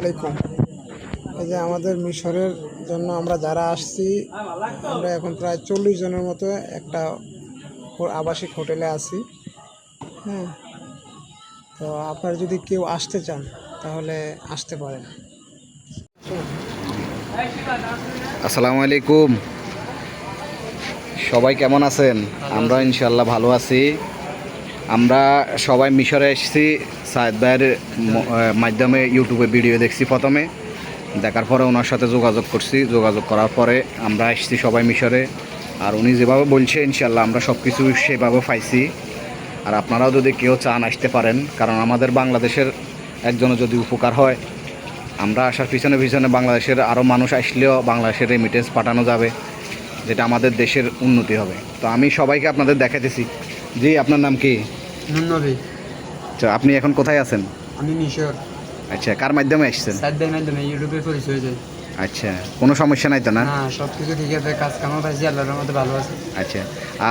আলাইকুম। এই যে আমাদের মিশরের জন্য আমরা যারা আসছি, আমরা এখন প্রায় চল্লিশ জনের মতো একটা আবাসিক হোটেলে আছি। হ্যাঁ। তো আপনারা যদি কেউ আসতে চান, তাহলে আসতে পারেন। আসসালামু আলাইকুম। সবাই কেমন আছেন? আমরা ইনশাল্লাহ ভালো আছি। আমরা সবাই মিশরে এসেছি সাহেদ ভাইয়ের মাধ্যমে ইউটিউবে ভিডিও দেখছি প্রথমে। দেখার পরে ওনার সাথে যোগাযোগ করছি। যোগাযোগ করার পরে আমরা এসেছি সবাই মিশরে। আর উনি যেভাবে বলছে ইনশাল্লাহ আমরা সব কিছু সেভাবে পাইছি। আর আপনারাও যদি কেউ চান আসতে পারেন, কারণ আমাদের বাংলাদেশের একজনও যদি উপকার হয়, আমরা আসার পিছনে পিছনে বাংলাদেশের আরও মানুষ আসলেও বাংলাদেশের রেমিটেন্স পাঠানো যাবে, যেটা আমাদের দেশের উন্নতি হবে। তো আমি সবাইকে আপনাদের দেখাতেছি জি, আপনার নাম কি? আচ্ছা আপনি এখন কোথায় আছেন? আমি মিশর। আচ্ছা কার মাধ্যমে আসছেন? সাদ্দের মাধ্যমে ইউটিউবে পরিচয় যায় আচ্ছা কোনো সমস্যা নাই তো না? সব কিছু ঠিক আছে কাজ কামও পাইছি আল্লাহর মধ্যে ভালো আছে। আচ্ছা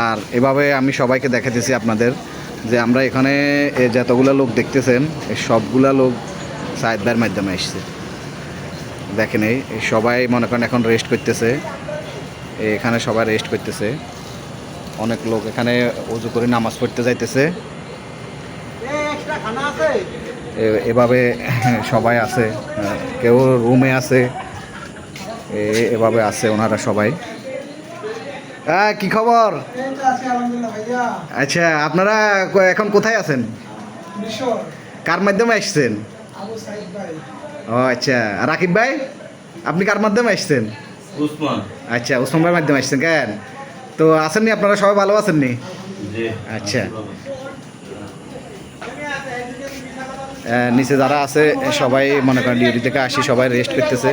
আর এভাবে আমি সবাইকে দেখাতেছি আপনাদের যে আমরা এখানে এ যতগুলো লোক দেখতেছেন এই সবগুলা লোক ভাইয়ের মাধ্যমে এসছে দেখেন এই সবাই মনে করেন এখন রেস্ট করতেছে। এখানে সবাই রেস্ট করতেছে। অনেক লোক এখানে উজু করে নামাজ পড়তে যাইতেছে। এভাবে সবাই আছে। কেউ রুমে আছে। এভাবে আছে ওনারা সবাই। হ্যাঁ কি খবর? আচ্ছা আপনারা এখন কোথায় আছেন? কার মাধ্যমে আসছেন? ও আচ্ছা। রাকিব ভাই আপনি কার মাধ্যমে আসছেন? উসমান। আচ্ছা ওসমান ভাইয়ের মাধ্যমে আসছেন কেন? তো আছেননি আপনারা? সবাই ভালো আছেননি? আচ্ছা। নিচে যারা আছে সবাই মনে করেন ডিউটি থেকে আসি সবাই রেস্ট করতেছে।